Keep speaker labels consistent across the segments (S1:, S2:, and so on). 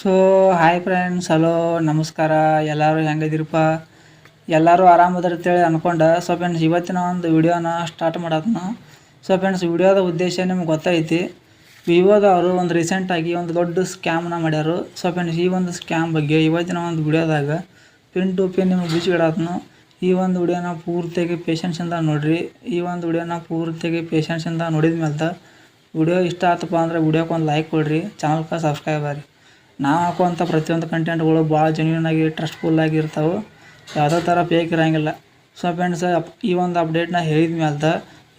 S1: So hi friends hello ನಮಸ್ಕಾರ, ಎಲ್ಲರೂ ಹೆಂಗದಿರಪ್ಪ ಎಲ್ಲರೂ ಆರಾಮದಿರ್ತೇಳಿ ಅಂದ್ಕೊಂಡು ಸೊ ಫ್ರೆಂಡ್ಸ್ ಇವತ್ತಿನ ಒಂದು ವಿಡಿಯೋನ ಸ್ಟಾರ್ಟ್ ಮಾಡತ್ನ. ಸೊ ಫ್ರೆಂಡ್ಸ್ ವಿಡಿಯೋದ ಉದ್ದೇಶ ನಿಮ್ಗೆ ಗೊತ್ತೈತಿ. ವಿವೋದವರು ಒಂದು ರೀಸೆಂಟಾಗಿ ಒಂದು ದೊಡ್ಡ ಸ್ಕ್ಯಾಮ್ನ ಮಾಡ್ಯಾರು. ಸೊ ಫ್ರೆಂಡ್ಸ್ ಈ ಒಂದು ಸ್ಕ್ಯಾಮ್ ಬಗ್ಗೆ ಇವತ್ತಿನ ಒಂದು ವಿಡಿಯೋದಾಗ ಪಿನ್ ಟು ಪಿನ್ ನಿಮ್ಗೆ ಬಿಚ್ಚಿಡತ್ನು. ಈ ಒಂದು ವಿಡಿಯೋನ ಪೂರ್ತಿಯಾಗಿ ಪೇಷನ್ಸಿಂದ ನೋಡಿರಿ. ಈ ಒಂದು ವಿಡಿಯೋನ ಪೂರ್ತಿಯಾಗಿ ಪೇಷನ್ಸಿಂದ ನೋಡಿದ ಮೇಲೆ ವಿಡಿಯೋ ಇಷ್ಟ ಆತಪ್ಪ ಅಂದ್ರೆ ವಿಡಿಯೋಕ್ಕೆ ಒಂದು ಲೈಕ್ ಕೊಡ್ರಿ. ಚಾನಲ್ಗೆ ಸಬ್ಸ್ಕ್ರೈಬ್ ಆಗ್ರಿ. ನಾವು ಹಾಕುವಂಥ ಪ್ರತಿಯೊಂದು ಕಂಟೆಂಟ್ಗಳು ಭಾಳ ಜೆನ್ಯೂನ್ ಆಗಿ ಟ್ರಸ್ಟ್ಫುಲ್ ಆಗಿ ಇರ್ತಾವೆ. ಯಾವುದೇ ಥರ ಫೇಕ್ ಇರೋಂಗಿಲ್ಲ. ಸೊ ಫ್ರೆಂಡ್ಸ್ ಈ ಒಂದು ಅಪ್ಡೇಟ್ನ ಹೇಳಿದ ಮೇಲೆ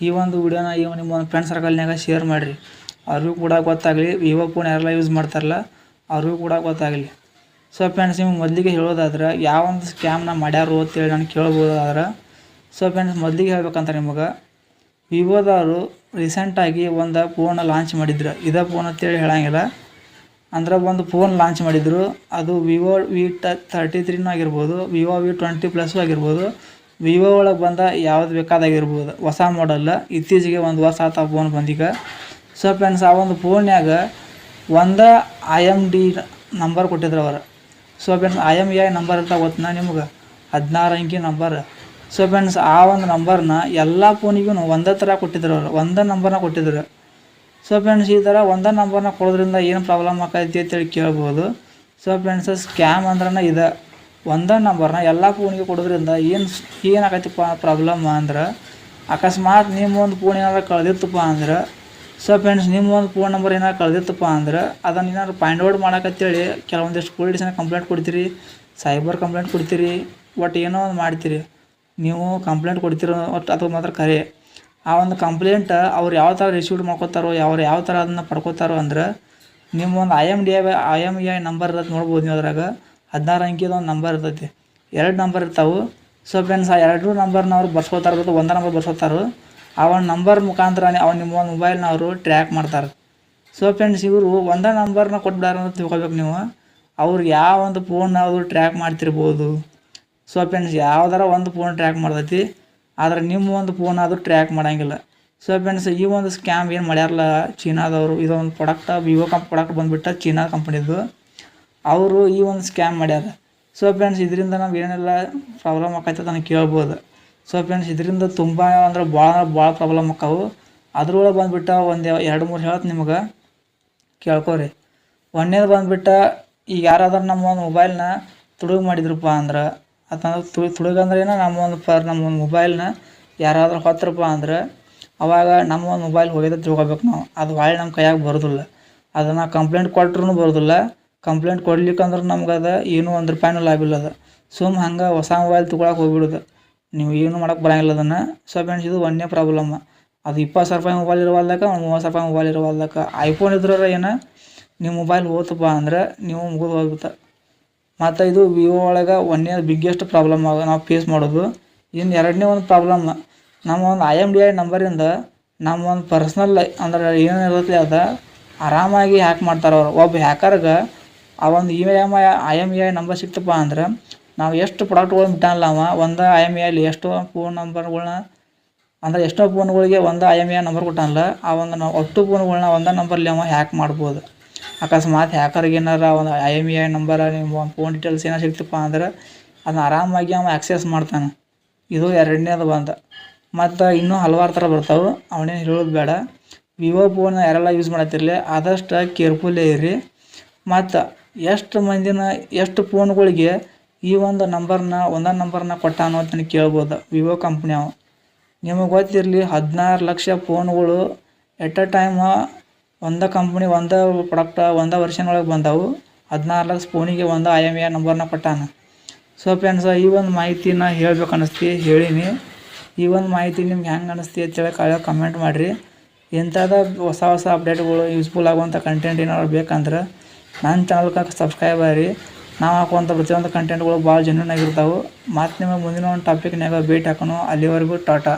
S1: ಈ ಒಂದು ವಿಡಿಯೋನ ಈ ನಿಮ್ಮ ಒಂದು ಫ್ರೆಂಡ್ ಸರ್ಕಲ್ನಾಗ ಶೇರ್ ಮಾಡಿರಿ. ಅವ್ರಿಗೂ ಕೂಡ ಗೊತ್ತಾಗಲಿ. ವಿವೋ ಫೋನ್ ಯಾರೆಲ್ಲ ಯೂಸ್ ಮಾಡ್ತಾರಲ್ಲ, ಅವ್ರಿಗೂ ಕೂಡ ಗೊತ್ತಾಗಲಿ. ಸೊ ಫ್ರೆಂಡ್ಸ್ ನಿಮ್ಗೆ ಮೊದಲಿಗೆ ಹೇಳೋದಾದ್ರೆ, ಯಾವ ಒಂದು ಸ್ಕ್ಯಾಮ್ನ ಮಾಡ್ಯಾರು ಅಂತೇಳಿ ನಾನು ಕೇಳ್ಬೋದಾದ್ರೆ. ಸೊ ಫ್ರೆಂಡ್ಸ್ ಮೊದಲಿಗೆ ಹೇಳ್ಬೇಕಂತ ನಿಮಗೆ, ವಿವೋದವರು ರೀಸೆಂಟಾಗಿ ಒಂದು ಫೋನ್ ಲಾಂಚ್ ಮಾಡಿದ್ರು. ಇದೇ ಫೋನ್ ಅಂತೇಳಿ ಹೇಳಂಗಿಲ್ಲ. ಅಂದ್ರೆ ಒಂದು ಫೋನ್ ಲಾಂಚ್ ಮಾಡಿದ್ರು. ಅದು ವಿವೋ ವಿ ಟ ತರ್ಟಿ ತ್ರೀನೂ ಆಗಿರ್ಬೋದು ವಿವೋ ವಿ ಟ್ವೆಂಟಿ ಪ್ಲಸ್ ಆಗಿರ್ಬೋದು. ವಿವೋ ಒಳಗೆ ಬಂದ ಯಾವ್ದು ಬೇಕಾದಾಗಿರ್ಬೋದು, ಹೊಸ ಮಾಡಲ್ಲ ಇತ್ತೀಚೆಗೆ ಒಂದು ಹೊಸ ಆತ ಫೋನ್ ಬಂದೀಗ. ಸೊ ಫ್ರೆಂಡ್ಸ್ ಆ ಒಂದು ಫೋನ್ಯಾಗ ಒಂದು ಐ ಎಂ ಡಿ ನಂಬರ್ ಕೊಟ್ಟಿದ್ರು ಅವರು. So friends I M I number ಅಂತ ಗೊತ್ತಿನ ನಿಮ್ಗೆ? ಹದಿನಾರು ಅಂಕಿ ನಂಬರ್ ಸೊ ಫ್ರೆಂಡ್ಸ್ ಆ ಒಂದು ನಂಬರ್ನ ಎಲ್ಲ ಫೋನಿಗೂ ಒಂದೇ ಥರ ಕೊಟ್ಟಿದ್ರು ಅವರು. ಒಂದೇ ನಂಬರ್ನ ಕೊಟ್ಟಿದ್ರು. ಸೊ ಫ್ರೆಂಡ್ಸ್ ಈ ಥರ ಒಂದೇ ನಂಬರ್ನ ಕೊಡೋದ್ರಿಂದ ಏನು ಪ್ರಾಬ್ಲಮ್ ಆಕೈತಿ ಅಂತೇಳಿ ಕೇಳ್ಬೋದು. ಸೊ ಫ್ರೆಂಡ್ಸ್ ಸ್ಕ್ಯಾಮ್ ಅಂದ್ರೆ ಇದೆ ಒಂದೇ ನಂಬರ್ನ ಎಲ್ಲ ಫೋನಿಗೆ ಕೊಡೋದ್ರಿಂದ ಏನು ಏನಾಗೈತಿಪ್ಪ ಪ್ರಾಬ್ಲಮ್ ಅಂದ್ರೆ ಅಕಸ್ಮಾತ್ ನಿಮ್ಮ ಒಂದು ಫೋನ್ ಏನಾದ್ರು ಕಳೆದಿತ್ತಪ್ಪ ಅಂದ್ರೆ ಸೊ ಫ್ರೆಂಡ್ಸ್ ನಿಮ್ಮ ಒಂದು ಫೋನ್ ನಂಬರ್ ಏನಾರು ಕಳೆದಿತ್ತಪ್ಪ ಅಂದ್ರೆ ಅದನ್ನು ಏನಾದ್ರು ಫೈಂಡ್ ಔಟ್ ಮಾಡಕತ್ತೇಳಿ, ಕೆಲವೊಂದಿಷ್ಟು ಪೊಲೀಸನ್ನ ಕಂಪ್ಲೇಂಟ್ ಕೊಡ್ತೀರಿ ಸೈಬರ್ ಕಂಪ್ಲೇಂಟ್ ಕೊಡ್ತೀರಿ ಒಟ್ಟು ಏನೋ ಒಂದು ಮಾಡ್ತೀರಿ. ನೀವು ಕಂಪ್ಲೇಂಟ್ ಕೊಡ್ತೀರೋ ಒಟ್ಟು ಅದು ಮಾತ್ರ ಖರೆ ಆ ಒಂದು ಕಂಪ್ಲೇಂಟ್ ಅವ್ರು ಯಾವ ಥರ ರಿಸೀವ್ ಮಾಡ್ಕೋತಾರೋ, ಅವ್ರು ಯಾವ ಥರ ಅದನ್ನು ಪಡ್ಕೋತಾರೋ ಅಂದ್ರೆ, ನಿಮ್ಮ ಒಂದು I M D I I M E I number ಇರೋದು ನೋಡ್ಬೋದು ನೀವು ಅದ್ರಾಗ. ಹದಿನಾರು ಅಂಕಿದ ಒಂದು ನಂಬರ್ ಇರ್ತೈತಿ. ಎರಡು ನಂಬರ್ ಇರ್ತಾವೆ. ಸೊ ಫ್ರೆಂಡ್ಸ್ ಆ ಎರಡು ನಂಬರ್ನ ಅವ್ರು ಬರ್ಸ್ಕೊತಾರ ಒಂದೇ ನಂಬರ್ ಬರ್ಸ್ಕೊತಾರೆ. ಆ ಒಂದು ನಂಬರ್ ಮುಖಾಂತರ ಅವ್ರು ನಿಮ್ಮ ಒಂದು ಮೊಬೈಲ್ನ ಅವರು ಟ್ರ್ಯಾಕ್ ಮಾಡ್ತಾರೆ. ಸೊ ಫ್ರೆಂಡ್ಸ್ ಇವರು ಒಂದೇ ನಂಬರ್ನ ಕೊಟ್ಬಿಡಾರ ಅಂತ ತಿಳ್ಕೊಬೇಕು ನೀವು. ಅವ್ರಿಗೆ ಯಾವ ಒಂದು ಫೋನ್ ಅವರು ಟ್ರ್ಯಾಕ್ ಮಾಡ್ತಿರ್ಬೋದು. ಸೊ ಫ್ರೆಂಡ್ಸ್ ಯಾವ್ದಾರ ಒಂದು ಫೋನ್ ಟ್ರ್ಯಾಕ್ ಮಾಡ್ತೈತಿ. ಆದ್ರೆ ನಿಮ್ಮ ಒಂದು ಫೋನ್ ಅದು ಟ್ರ್ಯಾಕ್ ಮಾಡೋಂಗಿಲ್ಲ. ಸೊ ಫ್ರೆಂಡ್ಸ್ ಈ ಒಂದು ಸ್ಕ್ಯಾಮ್ ಏನು ಮಾಡ್ಯಾರಲ್ಲ, ಚೀನಾದವರು ಇದೊಂದು ಪ್ರಾಡಕ್ಟ್ ವಿವೋ ಕಂಪ್ ಪ್ರಾಡಕ್ಟ್ ಬಂದುಬಿಟ್ಟ ಚೀನಾ ಕಂಪ್ನಿದು ಅವರು ಈ ಒಂದು ಸ್ಕ್ಯಾಮ್ ಮಾಡ್ಯಾರ. ಸೊ ಫ್ರೆಂಡ್ಸ್ ಇದರಿಂದ ನಾವು ಏನೆಲ್ಲ ಪ್ರಾಬ್ಲಮ್ ಆಕೈತೆ ನನಗೆ ಕೇಳ್ಬೋದು. ಸೊ ಫ್ರೆಂಡ್ಸ್ ಇದರಿಂದ ತುಂಬ ಅಂದ್ರೆ ಭಾಳ ಭಾಳ ಪ್ರಾಬ್ಲಮ್ ಆಕವು ಅದ್ರೊಳಗೆ ಬಂದುಬಿಟ್ಟ ಒಂದು ಎರಡು, ಮೂರು ಹೇಳತ್ತೆ ನಿಮ್ಗೆ. ಕೇಳ್ಕೊರಿ. ಒಂದೇದು ಬಂದುಬಿಟ್ಟ, ಈಗ ಯಾರಾದ್ರೂ ನಮ್ಮ ಒಂದು ಮೊಬೈಲ್ನ ತುಡುಗು ಮಾಡಿದ್ರಪ್ಪ ಅಂದ್ರೆ ಅದನ್ನ ತುಳು ತುಡುಗಂದ್ರೆ ಏನು ನಮ್ಮ ಒಂದು ಫರ್ ನಮ್ಮ ಒಂದು ಮೊಬೈಲ್ನ ಯಾರಾದರೂ ಹೊತ್ತರಪ್ಪ ಅಂದ್ರೆ ಅವಾಗ ನಮ್ಮ ಒಂದು ಮೊಬೈಲ್ ಹೋಗಿದೆ ತಿಳ್ಕೊಬೇಕು ನಾವು. ಅದು ಹೊಳ್ಳಿ ನಮ್ಮ ಕೈಯಾಗ ಬರೋದಿಲ್ಲ. ಅದನ್ನು ಕಂಪ್ಲೇಂಟ್ ಕೊಟ್ರೂ ಬರೋದಿಲ್ಲ. ಕಂಪ್ಲೇಂಟ್ ಕೊಡ್ಲಿಕ್ಕಂದ್ರೆ ನಮ್ಗೆ ಅದು ಏನೂ ಒಂದು ರೂಪಾಯಿನೂ ಲಾಭ ಇಲ್ಲ ಅದು. ಸುಮ್ಮ ಹಂಗೆ ಹೊಸ ಮೊಬೈಲ್ ತೊಗೊಳಕ್ಕೆ ಹೋಗ್ಬಿಡೋದು. ನೀವು ಏನು ಮಾಡೋಕೆ ಬರೋಂಗಿಲ್ಲ ಅದನ್ನು. ಸೊ ಫ್ರೆಂಡ್ಸ್ ಇದು ಒಂದೇ ಪ್ರಾಬ್ಲಮ್ಮ ಅದು ಇಪ್ಪತ್ತು ಸಾವಿರ ರೂಪಾಯಿ ಮೊಬೈಲ್ ಇರೋವಲ್ದಕ್ಕೆ, ಒಂದು ಮೂವತ್ತು ಸಾವಿರ ರೂಪಾಯಿ ಮೊಬೈಲ್ ಇರೋವಲ್ದಕ್ಕೆ. ಐಫೋನ್ ಇದ್ರೆ ಏನು ನಿಮ್ಮ ಮೊಬೈಲ್ ಹೋತಪ್ಪ ಅಂದ್ರೆ ನೀವು ಮುಗಿದು ಹೋಗ್ಬಿಡ್ತ. ಮತ್ತು ಇದು ವಿವೋ ಒಳಗೆ ಒಂದನೇ ಬಿಗ್ಗೆಸ್ಟ್ ಪ್ರಾಬ್ಲಮ್ ಆಗ ನಾವು ಫೇಸ್ ಮಾಡೋದು. ಇನ್ನು ಎರಡನೇ ಒಂದು ಪ್ರಾಬ್ಲಮ್ ನಮ್ಮ ಒಂದು ಐ ಎಂ ಡಿ ಐ ನಂಬರಿಂದ ನಮ್ಮ ಒಂದು ಪರ್ಸ್ನಲ್ ಅಂದ್ರೆ ಏನಿರುತ್ತೆ ಅದು ಆರಾಮಾಗಿ ಹ್ಯಾಕ್ ಮಾಡ್ತಾರೆ ಅವ್ರು. ಒಬ್ಬ ಹ್ಯಾಕರ್ಗೆ ಆ ಒಂದು E M I I M E I number ಸಿಕ್ತಪ್ಪ ಅಂದ್ರೆ ನಾವು ಎಷ್ಟು ಪ್ರಾಡಕ್ಟ್ಗಳು ಬಿಟ್ಟಾನಲ್ಲ ಅವ, ಒಂದು ಐ ಎಂ ಇ ಐಲಿ ಎಷ್ಟೋ ಫೋನ್ ನಂಬರ್ಗಳ್ನ ಅಂದ್ರೆ ಎಷ್ಟೋ ಫೋನ್ಗಳಿಗೆ ಒಂದು I M E I number ಕೊಟ್ಟಾನಲ್ಲ, ಆ ಒಂದು ನಾವು ಒಟ್ಟು ಫೋನ್ಗಳನ್ನ ಒಂದೇ ನಂಬರ್ಲಿ ಅವ ಹ್ಯಾಕ್ ಮಾಡ್ಬೋದು. ಅಕಸ್ಮಾತ್ ಹ್ಯಾಕರ್ಗೆ ಏನಾರ ಒಂದು I M E I number ನಿಮ್ಮ ಒಂದು ಫೋನ್ ಡೀಟೇಲ್ಸ್ ಏನೋ ಸಿಕ್ತಪ್ಪ ಅಂದ್ರೆ ಅದನ್ನ ಆರಾಮಾಗಿ ಅವ ಆಕ್ಸೆಸ್ ಮಾಡ್ತಾನೆ. ಇದು ಎರಡನೇದು ಬಂದ. ಮತ್ತು ಇನ್ನೂ ಹಲವಾರು ಥರ ಬರ್ತಾವೆ. ಅವನೇನು ಹೇಳೋದು ಬೇಡ. ವಿವೋ ಫೋನ್ ಯಾರೆಲ್ಲ ಯೂಸ್ ಮಾಡತ್ತಿರಲಿ ಆದಷ್ಟು ಕೇರ್ಫುಲ್ಲೇ ಇರಿ ಮತ್ತು ಎಷ್ಟು ಮಂದಿನ, ಎಷ್ಟು ಫೋನ್ಗಳಿಗೆ ಈ ಒಂದು ನಂಬರ್ನ ಒಂದೊಂದು ನಂಬರ್ನ ಕೊಟ್ಟ ಅಂತ ಕೇಳ್ಬೋದು ವಿವೋ ಕಂಪ್ನಿ ಅವ. ನಿಮಗೆ ಗೊತ್ತಿರಲಿ, ಹದಿನಾರು ಲಕ್ಷ ಫೋನ್ಗಳು ಎಟ್ ಅ ಟೈಮ್ ಒಂದೇ ಕಂಪ್ನಿ ಒಂದೇ ಪ್ರಾಡಕ್ಟ್ ಒಂದೇ ವರ್ಷನ್ ಒಳಗೆ ಬಂದವು. ಹದಿನಾರು ಲಕ್ಷ ಫೋನಿಗೆ ಒಂದು ಐ ಎಂ ಎ ನಂಬರ್ನ ಕೊಟ್ಟಾನ. ಸೊ ಫ್ರೆಂಡ್ಸ್ ಈ ಒಂದು ಮಾಹಿತಿನ ಹೇಳ್ಬೇಕು ಅನಿಸ್ತಿ, ಹೇಳೀನಿ. ಈ ಒಂದು ಮಾಹಿತಿ ನಿಮ್ಗೆ ಹೆಂಗೆ ಅನ್ನಿಸ್ತಿ ಅಂತೇಳಿ ಕಾಳ ಕಮೆಂಟ್ ಮಾಡಿರಿ. ಎಂಥದ ಹೊಸ ಹೊಸ ಅಪ್ಡೇಟ್ಗಳು ಯೂಸ್ಫುಲ್ ಆಗುವಂಥ ಕಂಟೆಂಟ್ ಏನಾದ್ರು ಬೇಕಂದ್ರೆ ನನ್ನ ಚಾನಲ್ಗೆ ಸಬ್ಸ್ಕ್ರೈಬ್ ಆಗಿರಿ. ನಾವು ಹಾಕುವಂಥ ಪ್ರತಿಯೊಂದು ಕಂಟೆಂಟ್ಗಳು ಭಾಳ ಜೆನ್ಯೂನ್ ಆಗಿರ್ತಾವೆ. ಮತ್ತು ನಿಮಗೆ ಮುಂದಿನ ಒಂದು ಟಾಪಿಕ್ನಾಗ ಭೇಟಿ ಹಾಕೋಣ ಅಲ್ಲಿವರೆಗೂ ಟಾಟಾ.